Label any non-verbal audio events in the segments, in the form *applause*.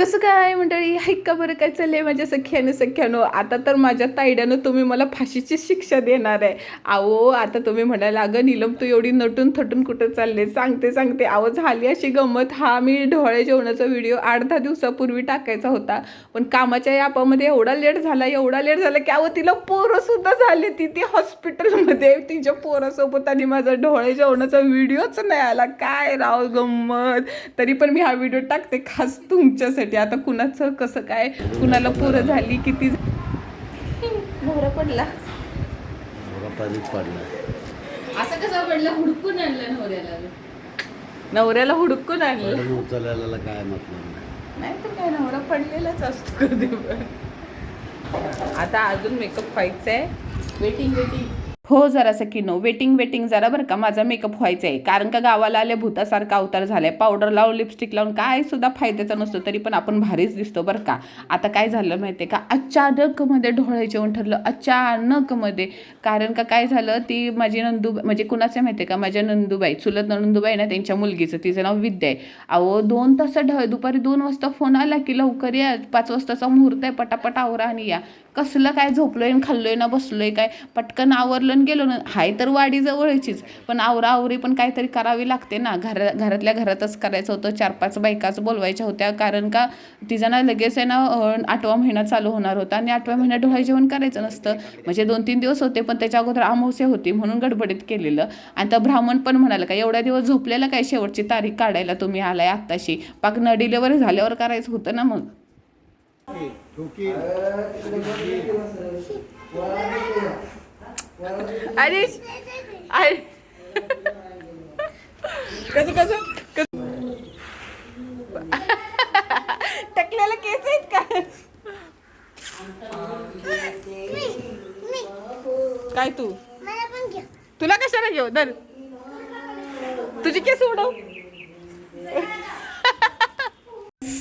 कसं काय मंडळी? ऐका का बरं काय चाललंय माझ्या सख्यानं सख्यानो? आता तर माझ्या तायड्यानं तुम्ही मला फाशीची शिक्षा देणार आहे. अहो आता तुम्ही म्हणायला अगं नीलम तू एवढी नटून थटून कुठं चालले? सांगते सांगते. अहो झाली अशी गंमत. हा मी ढोळे जेवणाचा व्हिडिओ आठ दहा दिवसापूर्वी टाकायचा होता. पण कामाच्या यापामध्ये एवढा लेट झाला एवढा लेट झाला की अहो तिला पोरंसुद्धा झाली. ती ती हॉस्पिटलमध्ये तिच्या पोरासोबत आणि माझा ढोळे जेवणाचा व्हिडिओच नाही आला. काय राव गंमत? तरी पण मी हा व्हिडिओ टाकते खास तुमच्यासाठी. आता कुणाचं कसं काय कुणाला पोरं झाली किती मोहरा पडला. असं कसं पडलं? हुडकून आणलं नवऱ्याला. नवऱ्याला हुडकून आणलं. उचलायला काय मतलब नाही. नाही तर काय नवरा पडलेलाच असतो कधी पण. आता अजून मेकअप व्हायचा आहे वेटिंग वेटिंग हो जरासं की नो वेटिंग वेटिंग जरा बरं का. माझा मेकअप व्हायचा आहे कारण का गावाला आले भूतासारखा अवतार झालाय. पावडर लावून लिपस्टिक लावून काय सुद्धा फायद्याचा नसतो तरी पण आपण भारीच दिसतो बरं का. आता काय झालं माहिती आहे का? अचानकमध्ये ढोळे जेवण ठरलं. अचानकमध्ये. कारण का काय झालं? ती माझी नंदू म्हणजे कुणाचं माहिती आहे का? माझ्या नंदूबाई चुलत नंदूबाई ना त्यांच्या मुलगीचं. तिचं नाव विद्या आहे. अहो दोन तास ढ दुपारी दोन वाजता फोन आला की लवकर या. पाच वाजताचा मुहूर्त आहे. पटापट आवरा आणि या. कसलं काय झोपलोय आणि खाल्लोय ना बसलोय काय? पटकन आवरलं गेलो ना. हाय तर वाडी जवळचीच पण आवरा आवरी पण काहीतरी करावी लागते ना. घर घरातल्या घरातच करायचं होतं. चार पाच बायकाच बोलवायच्या होत्या. कारण का तिचा ना लगेच आहे ना आठवा महिना चालू होणार होता आणि आठव्या महिन्यात डोहाळ जेवण करायचं नसतं. म्हणजे दोन तीन दिवस होते पण त्याच्या अगोदर अमावस्या होती म्हणून गडबडीत केलेलं. आणि तर ब्राह्मण पण म्हणाला का एवढ्या दिवस झोपलेला काय? शेवटची तारीख काढायला तुम्ही आलाय आत्ताशी. पाक न डिलेवरी झाल्यावर करायचं होतं ना मग. अरे अरे. कसं कसं? कसं? टकलेला केस आहेत का? काय तू? तुला कशाला घेऊ? दर तुझी केस उडव.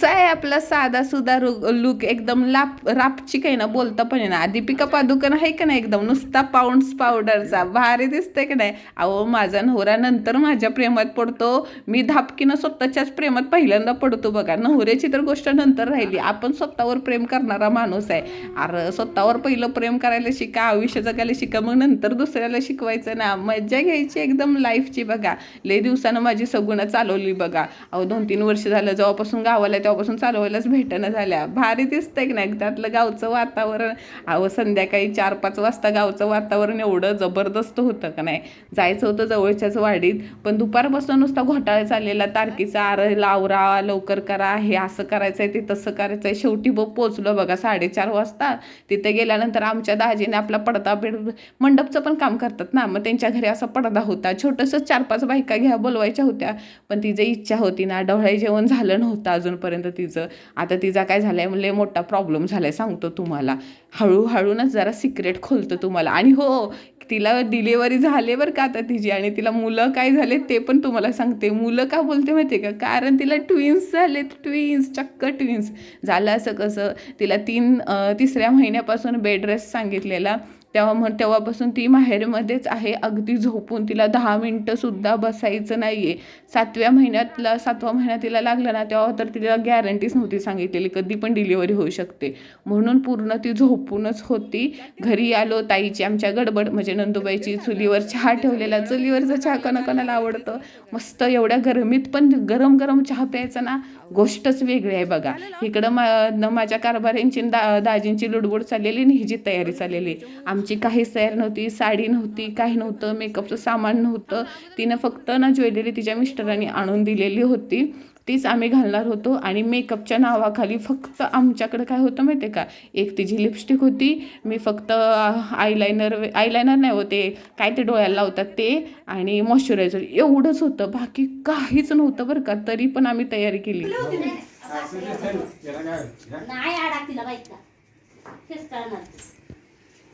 आहे आपला साधा सुधा लुक एकदम लाप रापची काही ना बोलता पण आहे ना दीपिका पादुकन आहे का नाही एकदम? नुसता पाऊंड्स पावडरचा भारी दिसतंय की नाही? अहो माझा नवरा नंतर माझ्या प्रेमात पडतो. मी धापकीनं स्वतःच्याच प्रेमात पहिल्यांदा पडतो बघा. नवऱ्याची तर गोष्ट नंतर राहिली. आपण स्वतःवर प्रेम करणारा माणूस आहे. अरे स्वतःवर पहिलं प्रेम करायला शिका आयुष्य जगायला शिका मग नंतर दुसऱ्याला शिकवायचं ना. मज्जा घ्यायची एकदम लाईफची बघा. लय दिवसानं माझी सगुणं चालवली बघा. अहो दोन तीन वर्ष झालं जेव्हापासून गावाला तेव्हापासून चालवायलाच भेटणं झाल्या. भारी दिसतंय की नाही त्यातलं गावचं वातावरण. अहो संध्याकाळी चार पाच वाजता गावचं वातावरण एवढं जबरदस्त होतं का नाही? जायचं होतं जवळच्याच वाडीत पण दुपारपासून नुसता घोटाळा चाललेला. तारखेचा आर लावरा लवकर करा हे असं करायचं आहे ते तसं करायचं आहे शेवटी बघ पोचलो बघा साडेचार वाजता. तिथे गेल्यानंतर आमच्या दाजीने आपला पडदा बेड मंडपचं पण काम करतात ना मग त्यांच्या घरी असा पडदा होता. छोटंसं चार पाच बायका घ्या बोलवायच्या होत्या. पण तिची इच्छा होती ना डोळे जेवण झालं नव्हतं अजून. पर्यंत तिचं. आता तिचा काय झालाय म्हणजे मोठा प्रॉब्लेम झालाय सांगतो तुम्हाला. हळूहळूनच जरा सिक्रेट खोलतं तुम्हाला. आणि हो तिला डिलेवरी झाले बरं का आता तिची. आणि तिला मुलं काय झाले ते पण तुम्हाला सांगते. मुलं का बोलते माहिती का? कारण तिला ट्विन्स झालेत. ट्विन्स चक्क ट्विन्स झालं असं कसं? तिला तीन तिसऱ्या महिन्यापासून बेड रेस्ट सांगितलेला. तेव्हा मग तेव्हापासून ती माहेरमध्येच आहे. अगदी झोपून तिला दहा मिनटंसुद्धा बसायचं नाही आहे सातव्या महिन्यातला सातवा महिना तिला लागला ना तेव्हा तर तिला गॅरंटीच नव्हती सांगितलेली. कधी पण डिलिव्हरी होऊ शकते. म्हणून पूर्ण ती झोपूनच होती. घरी आलो ताईची आमच्या गडबड म्हणजे नंदुबाईची चुलीवर चहा ठेवलेला. चुलीवरचा चहा कणाकणाला आवडतं मस्त एवढ्या गरमीत पण गरम गरम चहा प्यायचा ना गोष्टच वेगळी आहे बघा. इकडं मा न माझ्या कारभाऱ्यांची दा दाजींची लुडबुड चाललेली आणि हिची तयारी चाललेली. आमची काहीच तयार नव्हती साडी नव्हती काही नव्हतं मेकअपचं सामान नव्हतं. तिनं फक्त ना ज्वेलरी तिच्या मिस्टरांनी आणून दिलेली होती. तीच आम्ही घालणार होतो आणि मेकअपच्या नावाखाली फक्त आमच्याकडे काय होतं माहिती आहे का? एक तिची लिपस्टिक होती. मी फक्त आयलायनर आयलायनर नाही होते काय ते डोळ्याला लावतात ते आणि मॉइश्चरायझर एवढंच होतं. बाकी काहीच नव्हतं बरं का. तरी पण आम्ही तयारी केली. नाही.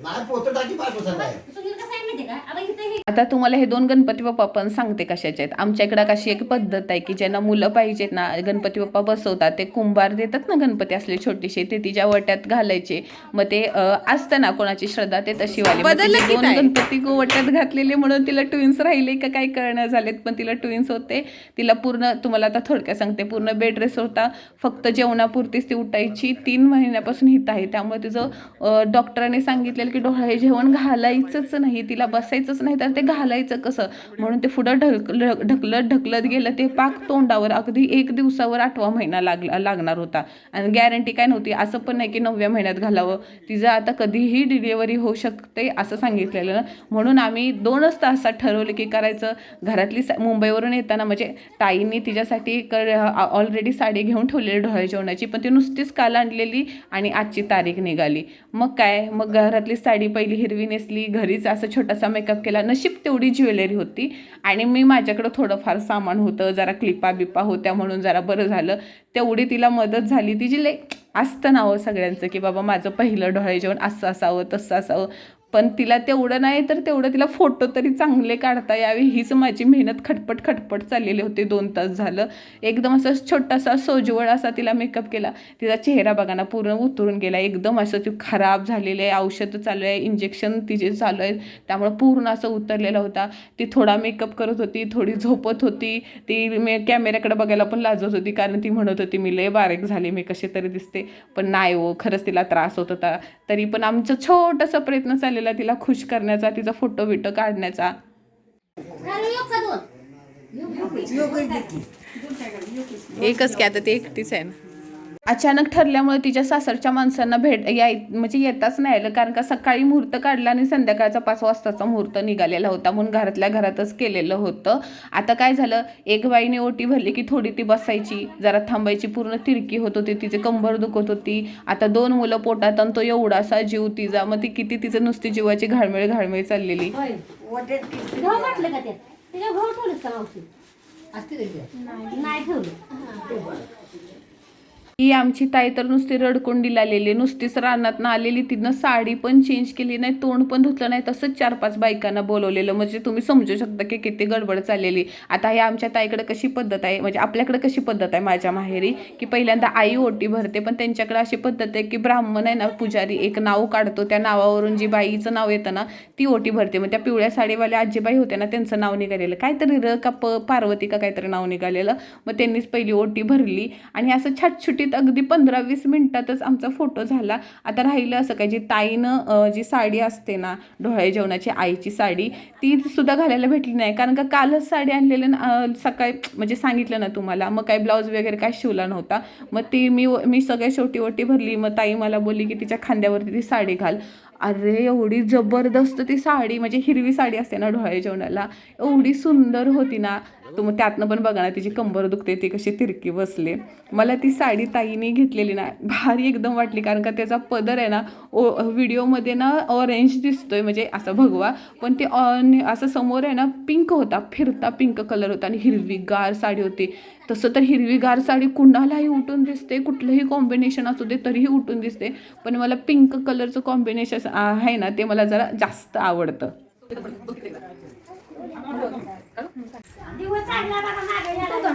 आता इथं हे आता तुम्हाला हे दोन गणपती बाप्पा पण सांगते कशाचे आहेत. आमच्या इकडं कशी एक पद्धत आहे की ज्यांना मुलं पाहिजेत ना गणपती बाप्पा बसवतात ते कुंभार देतात ना गणपती असले छोटीशे ते तिच्या वट्यात घालायचे. मग ते असतं ना कोणाची श्रद्धा ते तशी वाली तिचे दोन गणपती वट्यात घातलेले म्हणून तिला ट्विन्स राहिले का काय कळण्या झालेत पण तिला ट्विन्स होते. तिला पूर्ण तुम्हाला आता थोडक्यात सांगते पूर्ण बेड रेस्ट होता. फक्त जेवणापुरतीच ती उठायची. तीन महिन्यापासून हित आहे. त्यामुळे तिचं डॉक्टरांनी सांगितलेलं की डोळे जेवण घालायचंच नाही तिला बसायचंच नाही तर ते घालायचं कसं? म्हणून ते पुढं ढकल ढकलत ढकलत गेलं ते पाक तोंडावर अगदी एक दिवसावर आठवा महिना लागला लागणार होता. आणि गॅरंटी काय नव्हती असं पण नाही की नवव्या महिन्यात घालावं. तिचं आता कधीही डिलिव्हरी होऊ शकते असं सांगितलेलं. म्हणून आम्ही दोनच तासात ठरवलं की करायचं. घरातली सा- मुंबईवरून येताना म्हणजे ताईंनी तिच्यासाठी ऑलरेडी साडी घेऊन ठेवलेली डोळ्या जेवणाची पण ती नुसतीच काल आणलेली आणि आजची तारीख निघाली. मग काय? मग घरातली साडी पहिली हिरवी नेसली घरीच असं छोटासा मेकअप केला. नशीब तेवढी ज्वेलरी होती. आणि मी माझ्याकडं थोडंफार सामान होतं जरा क्लिपा बिपा होत्या म्हणून जरा बरं झालं. तेवढी तिला मदत झाली तिची लई असतं नावं सगळ्यांचं की बाबा माझं पहिलं डोळे जेवण असं असावं तसं असावं. पण तिला तेवढं नाही तर तेवढं तिला फोटो तरी चांगले काढता यावे. हीच माझी मेहनत खटपट खटपट चाललेली होती. दोन तास झालं. एकदम असं छोटासा सोजवळ असा तिला मेकअप केला. तिचा चेहरा बघा ना पूर्ण उतरून गेला. एकदम असं ती खराब झालेली आहे. औषधं चालू आहे. इंजेक्शन तिचे चालू आहे त्यामुळं पूर्ण असं उतरलेला होता. ती थोडा मेकअप करत होती. थोडी झोपत होती. ती मी कॅमेऱ्याकडे बघायला पण लाजत होती. कारण ती म्हणत होती मी लय बारीक झाली. मी कशी तरी दिसते. पण नाही हो खरंच तिला त्रास होत होता. तरी पण आमचं छोटासा प्रयत्न चाललेला तिला खुश करण्याचा तिचा फोटो बिटो काढण्याचा. एकच की आता ती एकटीच आहे ना? अचानक ठरल्यामुळे तिच्या सासरच्या माणसांना भेट याय म्हणजे येताच नाही आलं. कारण का सकाळी मुहूर्त काढला आणि संध्याकाळचा पाच वाजताचा मुहूर्त निघालेला होता. म्हणून घरातल्या घरातच केलेलं होतं. आता काय झालं? एक बाईने ओटी भरली की थोडी ती बसायची. जरा थांबायची. पूर्ण तिरकी होत होती. तिचे कंबर दुखत होती. आता दोन मुलं पोटात आणि तो एवढासा जीव तिचा. मग ती किती तिचं नुसती जीवाची घाळमेळ घाळमेळ चाललेली. नाही ठेवलं. ही आमची ताई तर नुसती रडकुंडीला आलेली नुसतीच रानात आलेली. तिनं साडी पण चेंज केली नाही तोंड पण धुतलं नाही. तसंच चार पाच बायकांना बोलवलेलं. म्हणजे तुम्ही समजू शकता की किती गडबड चाललेली. आता हे आमच्या ताईकडे कशी पद्धत आहे? म्हणजे आपल्याकडे कशी पद्धत आहे माझ्या माहेरी? की पहिल्यांदा आई ओटी भरते पण त्यांच्याकडे अशी पद्धत आहे की ब्राह्मण आहे ना पुजारी एक नाव काढतो. त्या नावावरून जी बाईचं नाव येतं ना ती ओटी भरते. मग त्या पिवळ्या साडीवाल्या आजीबाई होत्या ना त्यांचं नाव निघालेलं. काहीतरी र का प पार्वती का काहीतरी नाव निघालेलं. मग त्यांनीच पहिली ओटी भरली. आणि असं व्यवस्थित अगदी पंधरा वीस मिनटातच आमचा फोटो झाला. आता राहिलं असं काय जी ताईनं जी साडी असते ना डोळ्या जेवणाची आईची साडी ती सुद्धा घालायला भेटली नाही. कारण का कालच साडी आणलेली ना सकाळी म्हणजे सांगितलं ना तुम्हाला मग काय ब्लाऊज वगैरे काय शिवला नव्हता. मग ती मी मी सगळ्या शेवटी ओटी भरली. मग ताई मला बोलली की तिच्या खांद्यावरती ती साडी घाल. अरे एवढी जबरदस्त ती साडी म्हणजे हिरवी साडी असते ना डोळ्या जेवणाला एवढी सुंदर होती ना. तुम्ही त्यातनं पण बघा ना तिची कंबर दुखते ती कशी तिरकी बसले. मला ती साडी ताईने घेतलेली ना भारी एकदम वाटली कारण का त्याचा पदर आहे ना ओ व्हिडिओमध्ये ना ऑरेंज दिसतोय म्हणजे असा भगवा पण ते ऑन असं समोर आहे ना पिंक होता फिरता पिंक कलर होता आणि हिरवीगार साडी होती. तसं तर हिरवीगार साडी कुणालाही उठून दिसते कुठलंही कॉम्बिनेशन असू दे तरीही उठून दिसते पण मला पिंक कलरचं कॉम्बिनेशन आहे ना ते मला जरा जास्त आवडतं. दिवस चांगला बघा मागे गेला.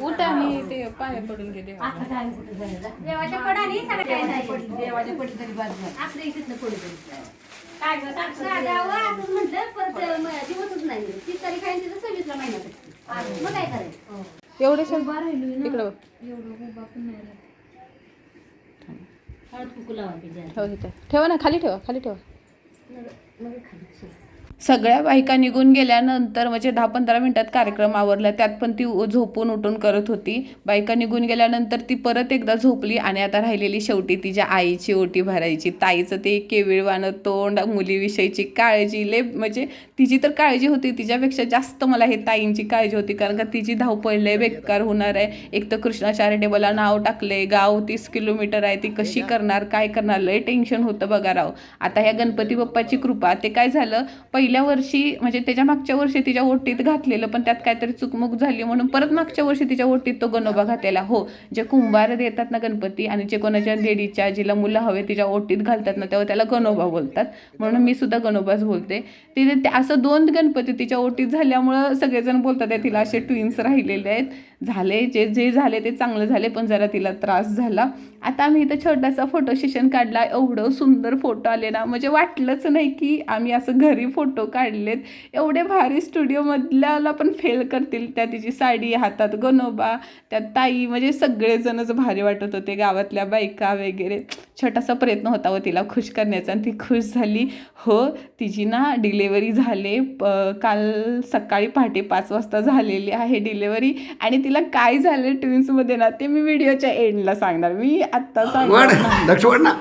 उठ आणि ते पाया पडून गेले आता काय कुठं जायला? देवाच्या पडाने सगळं काय नाही. देवाच्या पडी तरी बाद झालं. आपल्या इथेच पडी तरी. काय गं, सारखं साध्यावर असं म्हटलं, परत म- दिवसच नाही गेले. तीस तारीख आहे आणि तिथं सव्वीसला महिना पडतो. मग काय करायचं एवढे इकडं बघ. हळद कुकू लावायची जरा. ठेवा ना खाली ठेवा खाली ठेवा मग- खाली. सगळ्या बायका निघून गेल्यानंतर म्हणजे दहा पंधरा मिनिटात कार्यक्रम आवरला त्यात पण ती झोपून उठून करत होती. बायका निघून गेल्यानंतर ती परत एकदा झोपली आणि आता राहिलेली शेवटी तिच्या आईची ओटी भरायची. ताईचं ते केविळवाणं तोंड मुलीविषयीची काळजी लय म्हणजे तिची तर काळजी होती. तिच्यापेक्षा जास्त मला हे ताईंची काळजी होती कारण का तिची धावपळ लय बेकार होणार आहे. एक तर कृष्णा चॅरिटेबलला नाव टाकलंय गाव तीस किलोमीटर आहे ती कशी करणार काय करणार लय टेन्शन होतं बघा राव. आता ह्या गणपती बाप्पाची कृपा ते काय झालं? पहिलं पहिल्या वर्षी म्हणजे त्याच्या मागच्या वर्षी तिच्या ओटीत घातलेलं पण त्यात काहीतरी चुकमुक झाली म्हणून परत मागच्या वर्षी तिच्या ओटीत तो गणोबा घातलेला. हो जे कुंभार देतात ना गणपती आणि जे कोणाच्या लेडीच्या जिला मुलं हवे तिच्या ओटीत घालतात ना तेव्हा त्याला गणोबा बोलतात. म्हणून मी सुद्धा गणोबाच बोलते. तिथे ते असं दोन गणपती तिच्या ओटीत झाल्यामुळं सगळेजण बोलतात "आहे, तिला असे ट्विन्स राहिलेले आहेत. झाले जे जे झाले ते चांगलं झाले पण जरा तिला त्रास झाला. आता आम्ही इथं छोटासा फोटो सेशन काढला. एवढं सुंदर फोटो आले ना म्हणजे वाटलंच नाही की आम्ही असं घरी फोटो काढलेत एवढे भारी स्टुडिओमधल्याला पण फेल करतील त्या तिची साडी हातात गणोबा त्या ताई म्हणजे सगळेजणच भारी वाटत होते गावातल्या बायका वगैरे छोटासा प्रयत्न होता व तिला खुश करण्याचा आणि ती खुश झाली हो तिची ना डिलेवरी झाले प- काल सकाळी पहाटे पाच वाजता झालेली आहे डिलेवरी आणि तिला काय झालं ट्विन्समध्ये ना ते मी व्हिडिओच्या एंडला सांगणार मी आत्ता सांगणार नाही. लक्ष वड ना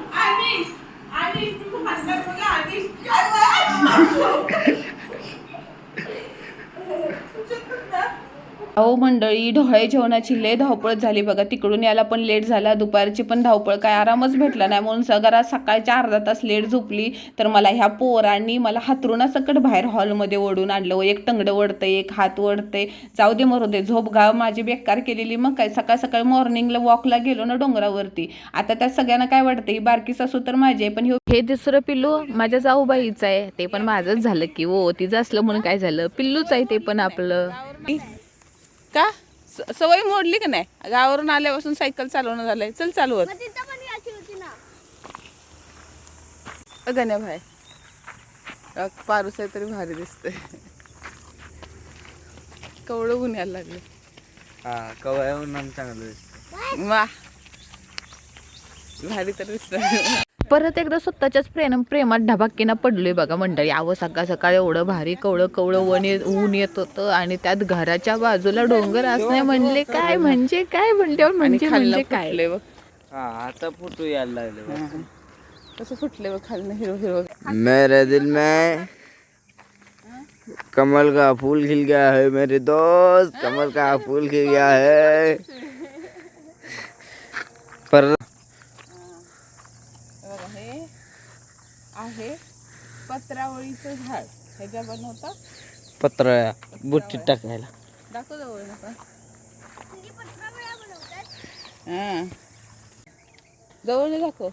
अहो मंडळी ढोळे जेवणाची लय धावपळ झाली बघा. तिकडून यायला पण लेट झाला. दुपारची पण धावपळ काय आरामच भेटला नाही. म्हणून सगळा सकाळच्या अर्धा तास लेट झोपली. तर मला ह्या पोरांनी मला हातरुणासकट बाहेर हॉलमध्ये ओढून आणलं. व एक टंगडं ओढतंय एक हात ओढतंय. जाऊ दे मरू दे. झोप गाव माझी बेकार केलेली मग काय? सकाळ सकाळी मॉर्निंगला वॉकला गेलो ना डोंगरावरती. आता त्या सगळ्यांना काय वाटतं? ही बारकी सासू तर माझी आहे पण हे दुसरं पिल्लू माझ्या जाऊबाईचं आहे. ते पण माझंच झालं की हो तिचं असलं म्हणून काय झालं? पिल्लूच आहे ते पण आपलं. का? सवय मोडली का नाही? गावावरून आल्यापासून सायकल चालवणं झालंय. चल चालवत गण्या भाई. पारूस आहे तरी भारी दिसतंय. कवळं ऊन यायला लागले. हा कवय उन्हान चांगलं दिसतं. वा. भारी तर दिसत परत एकदा स्वतःच्याच प्रेम प्रेमात ढबाकीना पडलोय बघा मंडळी. आव सकाळ सकाळ एवढं भारी कवळं कवळं ऊन येत ऊन येत होतं आणि त्यात घराच्या बाजूला डोंगर असणे म्हणले काय म्हणजे काय म्हणल्यावर म्हणजे म्हणजे काय? हा आता फोटो यायला लागले बघ. कसं फुटले बघ खाली हिरो हिरो मेरे दिल में कमल का फूल खिल गया है मेरे दोस्त कमल का फूल खिल गया है पर बघा हे आहे. पत्रावळीचं झाड. ह्याच्या बनवता पत्र बुट्टीत टाकायला. दाखव जवळ नका हा जवळ दाखव.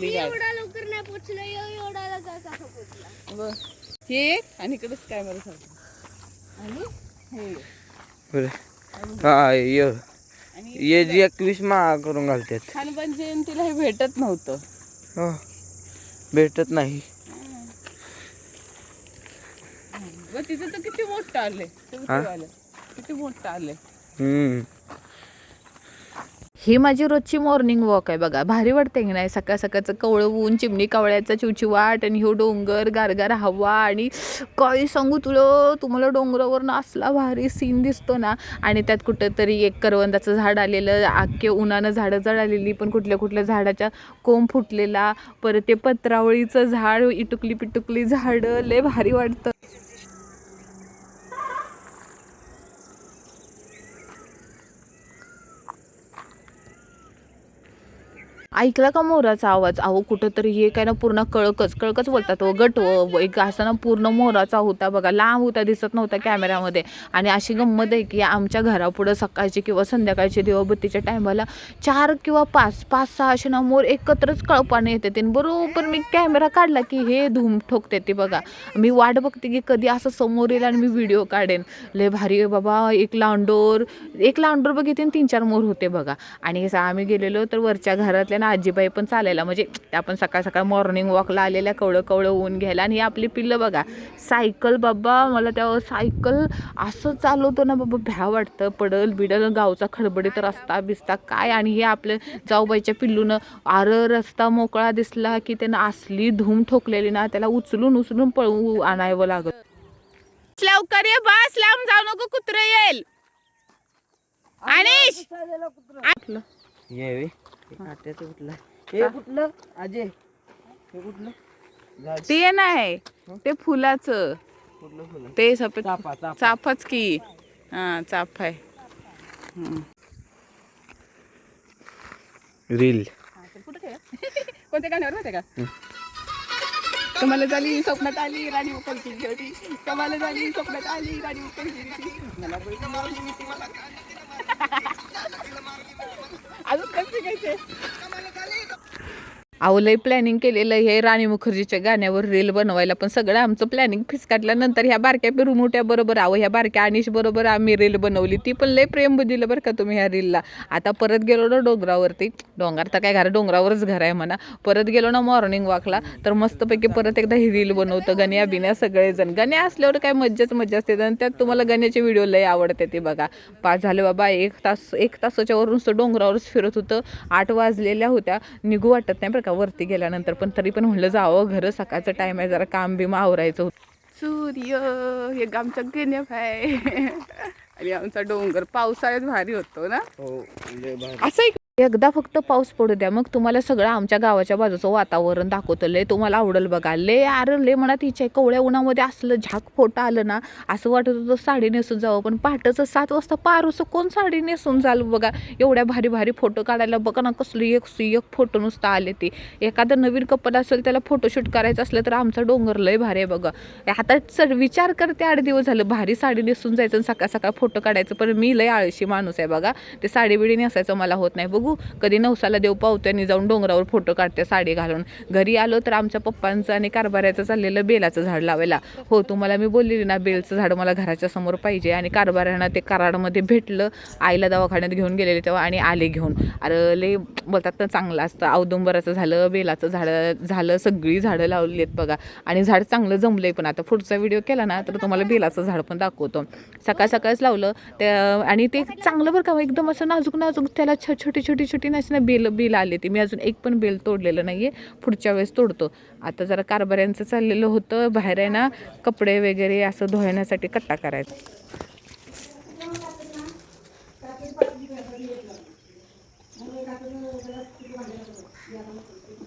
एवढा लवकर नाही पोचलो. एवढा लवकर पोचला बर. हे आणि इकडेच काय मला सांग आणि हे बरं. हा ये जी एकवीस मा करून घालतात खानबान जयंतीला हे भेटत नव्हतं. हो. भेटत नाही. व तिथं तर किती मोठं आले. किती मोठं आले हम्म. ही माझी रोजची मॉर्निंग वॉक आहे बघा. भारी वाटते की नाही? सकाळ सकाळचं कवळं ऊन चिमणी कावळ्याचा चिवचिवाट आणि ह्यो डोंगर गारगार हवा आणि काही सांगू तुला? तुम्हाला डोंगरावरनं असला भारी सीन दिसतो ना. आणि त्यात कुठंतरी एक करवंदाचं झाड आलेलं आख्खे उन्हानं झाडं जळालेली पण कुठल्या कुठल्या झाडाच्या कोंब फुटलेला परत ते पत्रावळीचं झाड इटुकली पिटुकली झाडं लय भारी वाटतं. ऐकला का मोराचा आवाज? अहो कुठंतरी हे काय ना पूर्ण कळकच कळकच बोलतात व गट व एक असा ना पूर्ण मोराचा होता बघा लांब होता दिसत नव्हता कॅमेऱ्यामध्ये आणि अशी गंमत आहे की आमच्या घरापुढं सकाळची किंवा संध्याकाळची दिवाबत्तीच्या टायमाला चार किंवा पाच पाच सहा असे ना मोर एकत्रच कळपाने येते. ते बरोबर मी कॅमेरा काढला की हे धूम ठोकते ते बघा. मी वाट बघते की कधी असं समोर येईल आणि मी व्हिडिओ काढेन. लय भारी आहे बाबा एक लांडोर एक लांडोर बघितले तीन चार मोर होते बघा. आणि आम्ही गेलेलो तर वरच्या घरातल्या ना आजीबाई पण चालायला म्हणजे त्या पण सकाळ सकाळ मॉर्निंग वॉकला आलेल्या कवळं कवळं ऊन घ्यायला आणि ही आपली पिल्लं बघा. सायकल बाबा मला त्या सायकल असं चालवतो ना बाबा भ्या वाटतं पडल बिडल गावचा खडबडीत रस्ता बिस्ता काय आणि हे आपलं जाऊबाईच्या पिल्लूनं आर रस्ता मोकळा दिसला की त्यानं असली धूम ठोकलेली ना त्याला उचलून उचलून पळवू आणावं लागत. लवकर ये बस लांब जाऊ नको कुत्र येईल. वे काट्याचं कुठलं हे कुठलं अजय हे कुठलं ते नाही. ते फुलाचं. कुठलं फुलं? ते सफेद चाफा चाफा. चाफाच की. हा चाफ आहे. रील. *laughs* कोणत्या गाण्यावर माहिती का? कमाला झाली स्वप्नात आली राणी मुखर्जी होती कमाला झाली स्वप्नात आली राणी मला बोलली, तुम्हाला अजून कसं शिकायचे अहो प्लॅनिंग केलेलं हे राणी मुखर्जीच्या गाण्यावर रील बनवायला. पण सगळं आमचं प्लॅनिंग फिसकाटल्यानंतर ह्या बारक्या पिरुमुट्या बरोबर अहो ह्या बारक्या अनिश बरोबर आम्ही रील बनवली. ती पण लय प्रेम दिलं बरं का तुम्ही ह्या रीलला आता परत गेलो ना डोंगरावरती. डोंगर तर काय घर डोंगरावरच घर आहे म्हणा. परत गेलो ना मॉर्निंग वॉकला तर मस्तपैकी परत एकदा ही रील बनवतं. गण्या बिन्या सगळेजण. गण्या असल्यावर काय मज्जाच मज्जा असते. आणि त्यात तुम्हाला गण्याचे व्हिडिओ लय आवडते ते बघा. पाच झाले बाबा एक तास एक तासाच्या वरून डोंगरावरच फिरत होतं. आठ वाजलेल्या होत्या. निघू वाटत नाही बरं का वरती गेल्यानंतर पण तरी पण म्हणलं जावं घर सकाळचं टाईम आहे जरा काम बिम आवरायचं होतं. सूर्य हे आमचा गेण्या आहे. आणि आमचा डोंगर पावसाळ्यात भारी होतो ना? हो. असं एक एकदा फक्त पाऊस पडू द्या मग तुम्हाला सगळं आमच्या गावाच्या बाजूचं वातावरण दाखवतं. लय तुम्हाला आवडेल बघा. ले अरे लय म्हणा तिच्या कवळ्या उन्हामध्ये असलं झाक फोटो आलं ना असं वाटत होतं साडी नेसून जावं. पण पहाटेचं सात वाजता पारूस कोण साडी नेसून जाल बघा. एवढ्या भारी भारी फोटो काढायला बघा ना कसली एक सुई एक फोटो नुसतं आले ते. एखादं नवीन कपल असेल त्याला फोटोशूट करायचं असलं तर आमचा डोंगर लय भारी आहे बघा. आता सर विचार करते आठ दिवस झालं भारी साडी नेसून जायचं आणि सकाळ सकाळ फोटो काढायचं. पण मी लय आळशी माणूस आहे बघा. ते साडी बिडी नेसायचं मला होत नाही. बघू कधी नवसाला देव पावत्याने जाऊन डोंगरावर फोटो काढते साडी घालून. घरी आलो तर आमच्या पप्पांचं आणि कारभाऱ्याचं चाललेलं बेलाचं झाड लावायला. हो तुम्हाला मी बोललेली ना बेलचं झाड मला घराच्या समोर पाहिजे आणि कारभाऱ्यांना ते कराडमध्ये भेटलं. आईला दवाखान्यात घेऊन गेलेले तेव्हा आणि आले घेऊन. अरे लय बोलतात तर चांगलं असतं. औदुंबराचं झालं बेलाचं झाड झालं सगळी झाडं लावली आहेत बघा. आणि झाड चांगलं जमलं आहे पण. आता पुढचा व्हिडिओ केला ना तर तुम्हाला बेलाचं झाड पण दाखवतो. सकाळ सकाळच लावलं. त्या आणि ते चांगलं बरं का एकदम असं नाजूक नाजूक त्याला छ छोटी छोटी छोटी नशी ना बेल बेल आली ती. मी अजून एक पण बेल तोडलेलं नाही आहे पुढच्या वेळेस तोडतो. आता जरा कारभाऱ्यांचं चाललेलं होतं. बाहेर आहे ना कपडे वगैरे असं धुण्यासाठी कट्टा करायचा.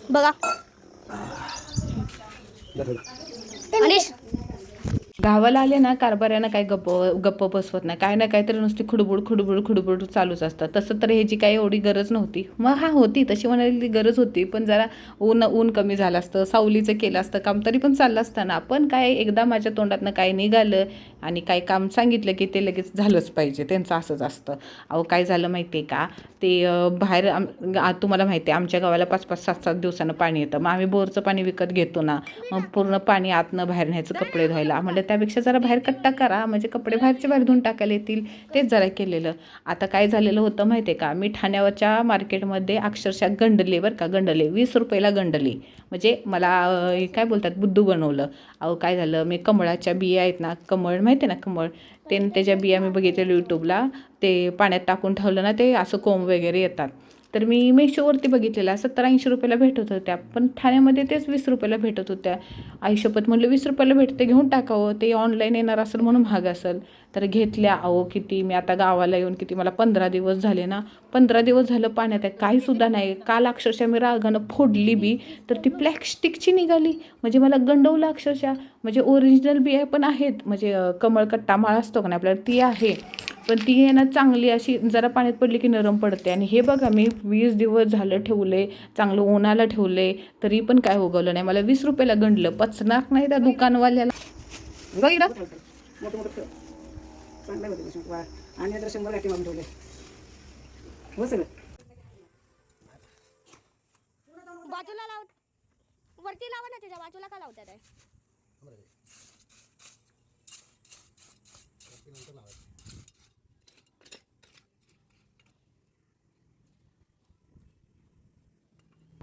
बघा. अनिश. गावाला आले ना कारभाऱ्यांना काय गप्प गप्प बसवत नाही. काय ना काहीतरी नुसती खुडबुड खुडबुड खुडबुड चालूच असतं तसं तर ह्याची काही एवढी गरज नव्हती. मग हा होती तशी म्हणाली गरज होती पण जरा ऊन ऊन कमी झालं असतं सावलीचं केलं असतं काम तरी पण चाललं असतं ना. पण काय एकदा माझ्या तोंडातनं काय निघालं आणि काही काम सांगितलं की ते लगेच झालंच पाहिजे त्यांचं असंच असतं. अहो काय झालं माहिती आहे का? ते बाहेर आम तुम्हाला माहिती आहे आमच्या गावाला पाच पाच सात सात दिवसानं पाणी येतं. मग आम्ही बोरचं पाणी विकत घेतो ना मग पूर्ण पाणी आतनं बाहेर न्यायचं कपडे धुवायला. म्हणलं त्यापेक्षा जरा बाहेर कट्टा करा म्हणजे कपडे बाहेरचे बाहेर धुवून टाकायला येतील. तेच जरा केलेलं. आता काय झालेलं होतं माहिती आहे का? मी ठाण्यावरच्या मार्केटमध्ये अक्षरशः गंडले बरं का गंडले. वीस रुपयाला गंडले. म्हणजे मला काय बोलतात बुद्धू बनवलं. अहो काय झालं? मी कमळाच्या बिया आहेत ना कमळ माहिती आहे ना कमळ? ते त्याच्या बिया मी बघितलेलं यूट्यूबला ते पाण्यात टाकून ठेवलं ना ते असं कोंब वगैरे येतात. तर मी मेशोवरती बघितलेला सत्तर ऐंशी रुपयाला भेटत होत्या. पण ठाण्यामध्ये तेच वीस रुपयाला भेटत होत्या. आयुष्यपत म्हणलं वीस रुपयाला भेटते घेऊन टाकावं. ते ऑनलाईन येणार असेल म्हणून महाग असेल. तर घेतल्या अहो किती? मी आता गावाला येऊन किती? मला पंधरा दिवस झाले ना. पंधरा दिवस झालं पाण्यात आहे काहीसुद्धा नाही. काल अक्षरशः मी रागानं फोडली बी तर ती प्लॅस्टिकची निघाली. म्हणजे मला गंडवलं अक्षरशः. म्हणजे ओरिजिनल बिया पण आहेत. म्हणजे कमळकट्टा माळ असतो का नाही आपल्याला ती आहे. पण ती आहे ना चांगली अशी जरा पाण्यात पडली की नरम पडते. आणि हे बघा मी वीस दिवस झालं ठेवले चांगलं उन्हाला ठेवले तरी पण काय उगवलं नाही. मला वीस रुपयाला गंडलं. पचणार नाही त्या दुकानवाल्याला. बघ आणि शंभर ठेवले हो सगळं बाजूला लाव. वरती लावा ना त्याच्या बाजूला का लावतात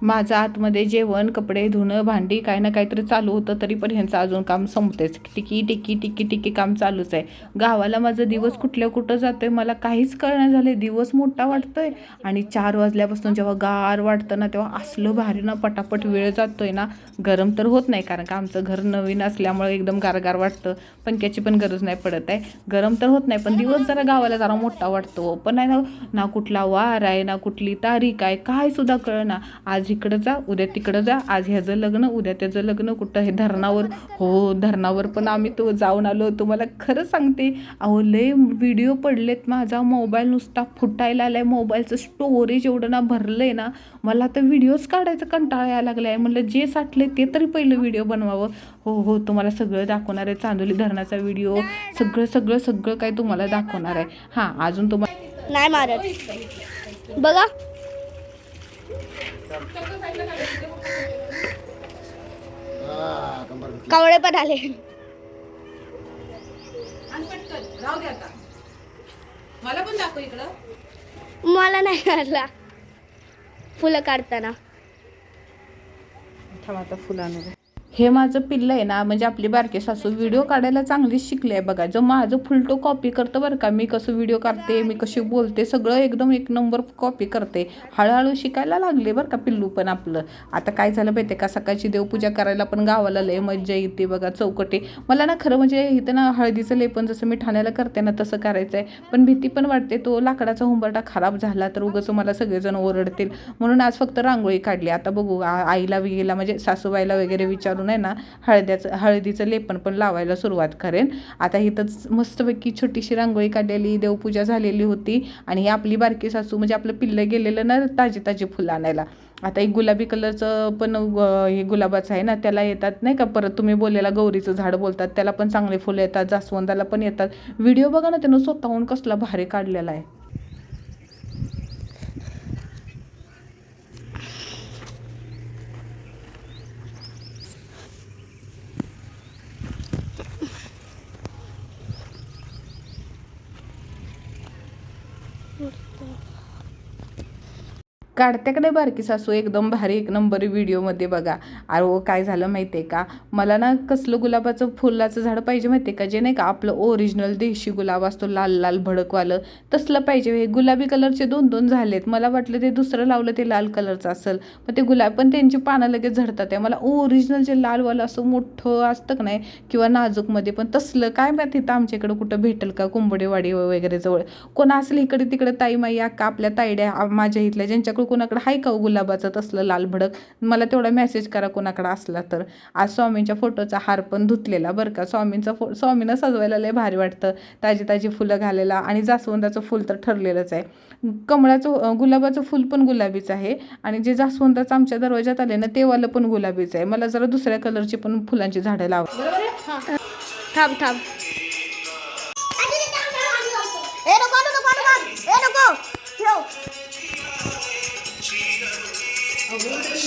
माझं आतमध्ये जेवण कपडे धुणं भांडी काय ना काहीतरी चालू होतं तरी पण ह्यांचं अजून काम संपतेच. टिकी टिकी टिकी टिकी काम चालूच आहे. गावाला माझं दिवस कुठल्या कुठं जातोय मला काहीच कळणार झाले दिवस मोठा वाटतोय आणि चार वाजल्यापासून जेव्हा गार वाटतं ना तेव्हा असलं भारी ना पटापट वेळ जातोय ना. गरम तर होत नाही कारण का आमचं घर नवीन असल्यामुळे एकदम गारगार वाटतं. पंख्याची पण गरज नाही पडत आहे. गरम तर होत नाही पण दिवस जरा गावाला जरा मोठा वाटतो. पण नाही ना ना कुठला वार आहे ना कुठली तारीख आहे काय सुद्धा कळना. आज आज इकडं जा उद्या तिकडं जा आज ह्याचं लग्न उद्या त्याचं लग्न कुठं हे धरणावर. हो धरणावर पण आम्ही तो जाऊन आलो. तुम्हाला खरं सांगते अहो लय व्हिडिओ पडलेत माझा मोबाईल नुसता फुटायला आला आहे मोबाईलचं स्टोरेज एवढं ना भरलं आहे ना मला तर व्हिडिओज काढायचा कंटाळा यायला लागलाय. म्हणलं जे साठले ते तरी पहिलं व्हिडिओ बनवावं. हो हो तुम्हाला सगळं दाखवणार आहे. चांदोली धरणाचा व्हिडिओ सगळं सगळं सगळं काय तुम्हाला दाखवणार आहे. हां अजून तुम्हाला नाही मारत. बघा. कावळे पण आले. मला पण दाखव इकडं मला नाही काढला फुलं काढताना ठेवाचा हे माझं पिल्लं आहे ना म्हणजे आपली बारके सासू व्हिडिओ काढायला चांगलीच शिकले आहे बघा. जो माझं फुलटो कॉपी करतं बरं का मी कसं व्हिडिओ काढते मी कशी बोलते सगळं एकदम एक नंबर कॉपी करते. हळूहळू शिकायला लागले बरं का पिल्लू पण आपलं. आता काय झालं माहिती का सकाळची देवपूजा करायला पण गावाला लय मज्जा येते बघा चौकटे. मला ना खरं म्हणजे इथं ना हळदीचं लेपन जसं मी ठाण्याला करते ना तसं करायचं आहे पण भीती पण वाटते तो लाकडाचा हुंबरटा खराब झाला तर उगाच मला सगळेजण ओरडतील. म्हणून आज फक्त रांगोळी काढली. आता बघू आईला वगैरे म्हणजे सासूबाईला वगैरे विचारून आहे ना हळद्याचं हळदीचं लेपन पण लावायला सुरुवात करेन. आता इथंच मस्तपैकी छोटीशी रांगोळी काढलेली देवपूजा झालेली होती आणि ही आपली बारकी सासू म्हणजे आपलं पिल्लं गेलेलं ना ताजी ताजी फुलं आणायला. आता एक गुलाबी कलरचं पण हे गुलाबाचं आहे ना त्याला येतात नाही का परत तुम्ही बोललेला गौरीचं झाड बोलतात त्याला पण चांगले फुलं येतात जास्वंदाला पण येतात. व्हिडिओ बघा ना त्यानं स्वतःहून कसला भारी काढलेला आहे. काढत्याकडे बारकी सासू? एकदम भारी एक नंबर व्हिडिओमध्ये बघा. अहो काय झालं माहिती आहे का? मला ना कसलं गुलाबाचं फुलाचं झाड पाहिजे माहिती आहे का? जे नाही का आपलं ओरिजिनल देशी गुलाब असतो लाल लाल भडकवालं. तसलं पाहिजे. हे गुलाबी कलरचे दोन दोन झालेत. मला वाटलं ते दुसरं लावलं ते लाल कलरचं असेल. पण ते गुलाब पण त्यांची पानं लगेच झडतात. आहे मला ओरिजिनल जे लालवालं असं मोठं असतं का नाही किंवा नाजूकमध्ये पण तसलं काय माहिती तर आमच्या इकडं कुठं भेटेल का? कुंबडेवाडी वगैरे जवळ. कोण असलं इकडे तिकडे ताई माई अक्का आपल्या तायड्या माझ्या इथल्या ज्यांच्याकडं कुणाकडं आहे का हो गुलाबाचं? तसलं लाल भडक. मला तेवढा मेसेज करा कुणाकडं असला तर. आज स्वामींच्या फोटोचा हार पण धुतलेला बरं का. स्वामींचा फो स्वामीनं सजवायला लय भारी वाटतं. ताजी ताजी फुलं घालायला आणि जास्वंदाचं फुल तर ठरलेलंच आहे. कमळाचं गुलाबाचं फुल पण गुलाबीच आहे. आणि जे जास्वंदाचं आमच्या दरवाजात आले ना ते वालं पण गुलाबीच आहे. मला जरा दुसऱ्या कलरची पण फुलांची झाडं लावा थांब थांब. ए नको नको नको. ए नको.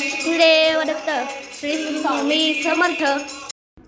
ठेव देव श्री स्वामी समर्थ.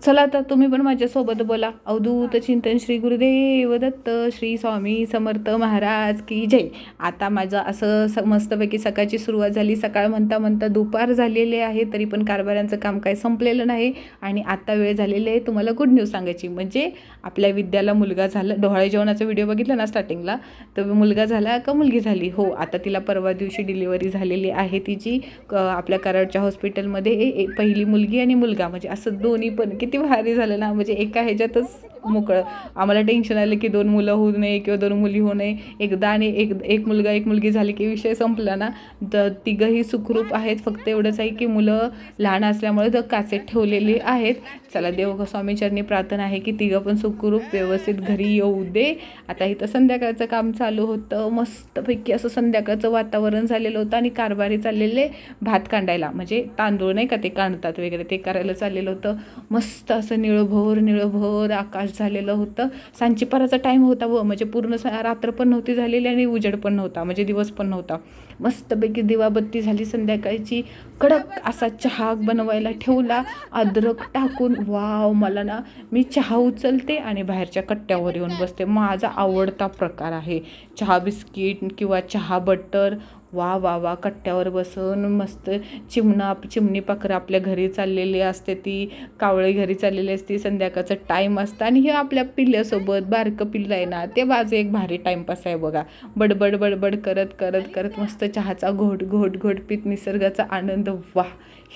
चला आता तुम्ही पण माझ्यासोबत बोला. अवधूत चिंतन श्री गुरुदेव दत्त श्री स्वामी समर्थ महाराज की जय. आता माझं असं स मस्तपैकी सकाळची सुरुवात झाली. सकाळ म्हणता म्हणता दुपार झालेली आहे तरी पण कारभारांचं काम काय संपलेलं नाही. आणि आत्ता वेळ झालेली आहे तुम्हाला गुड न्यूज सांगायची. म्हणजे आपल्या विद्याला मुलगा झाला डोहाळे जेवणाचा व्हिडिओ बघितला ना स्टार्टिंगला तर मुलगा झाला का मुलगी झाली? हो आता तिला परवा दिवशी डिलिव्हरी झालेली आहे तिची. क- आपल्या कराडच्या हॉस्पिटलमध्ये ए- ए- पहिली मुलगी आणि मुलगा. म्हणजे असं दोन्ही पण किती किती भारी झालं ना. म्हणजे एका ह्याच्यातच मोकळं. आम्हाला टेन्शन आलं की दोन मुलं होऊ नये किंवा दोन मुली होऊ नये. एकदा आणि एक एक मुलगा एक मुलगी झाली की विषय संपला ना. तर तिघंही सुखरूप आहेत. फक्त एवढंच आहे की मुलं लहान असल्यामुळे तर कासेट ठेवलेली आहेत. चला देवस्वामीचरणी प्रार्थना आहे की तिघं पण सुखरूप व्यवस्थित घरी येऊ दे. आता इथं संध्याकाळचं काम चालू होतं. मस्तपैकी असं संध्याकाळचं वातावरण झालेलं होतं आणि कारभारी चाललेले भात कांडायला. म्हणजे तांदूळ नाही का ते काढतात वगैरे ते करायला चाललेलं होतं. मस्त मस्त असं निळभोर निळभोर आकाश झालेलं होतं. सांचीपाराचा टाईम होता व म्हणजे पूर्ण स- रात्र पण नव्हती झालेली आणि उजेड पण नव्हता म्हणजे दिवस पण नव्हता. मस्तपैकी दिवाबत्ती झाली संध्याकाळची. कडक असा चहा बनवायला ठेवला. अद्रक टाकून वाव मला ना मी चहा उचलते आणि बाहेरच्या कट्ट्यावर येऊन बसते. माझा आवडता प्रकार आहे चहा बिस्किट किंवा चहा बटर वा वा वा कट्ट्यावर बसून मस्त चिमणा चिमणी पाखरं आपल्या घरी चाललेली असते ती कावळे घरी चाललेली असते संध्याकाळचं टाईम असतं. आणि हे आपल्या पिल्ल्यासोबत बारकं पिल्लं आहे ना ते माझं एक भारी टाईमपास आहे बघा. बडबड बडबड करत करत करत मस्त चहाचा घोट घोट घोट पीत निसर्गाचा आनंद. वा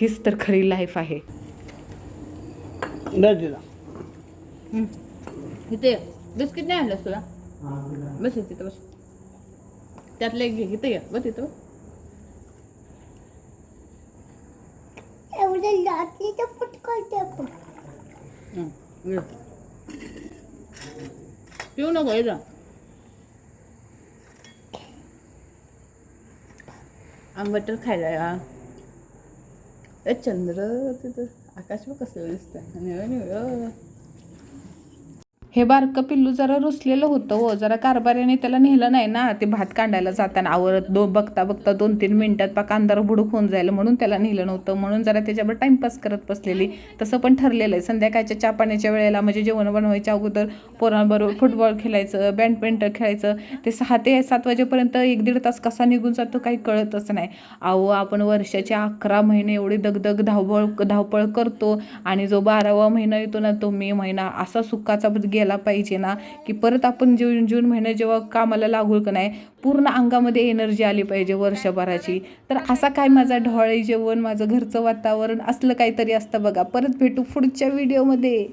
हीच तर खरी लाईफ आहे. इथे बिस्किट नाही आणलं तुला? बस तिथं बस. त्यातलं एक घे घेते घ्या बघ तिथं? एवढं लाटली तर फुटकळते आपण. पिऊ नको हे जा. आंबटर खायला या. ए चंद्र तिथं आकाश बघ कसलं दिसतंय. निळ निळ. हे बारकं पिल्लू जरा रुसलेलं होतं हो. जरा कारभाऱ्याने त्याला नेलं नाही ना. ते भात कांडायला जाताना आवरत दो बघता बघता दोन तीन मिनटात पा कांदार बुडूक होऊन जायला म्हणून त्याला नेलं नव्हतं. म्हणून जरा त्याच्यावर टाइमपास करत बसलेली. तसं पण ठरलेलं आहे. संध्याकाळच्या चहा पाण्याच्या वेळेला म्हणजे जेवण बनवायच्या अगोदर पोरांबरोबर फुटबॉल खेळायचं बॅडमिंटन खेळायचं. ते सहा ते सात वाजेपर्यंत एक दीड तास कसा निघून जातो काही कळतच नाही. अहो आपण वर्षाचे अकरा महिने एवढी दगदग धावपळ धावपळ करतो आणि जो बारावा महिना येतो ना तो मे महिना असा सुखाचा गेला पाहिजे ना की परत आपण जून जून महिन्यात जेव्हा कामाला लागू का नाही पूर्ण अंगामध्ये एनर्जी आली पाहिजे वर्षभराची. तर असा काय माझा ढोळे जेवण माझं घरचं वातावरण असलं काहीतरी असतं बघा. परत भेटू पुढच्या व्हिडिओमध्ये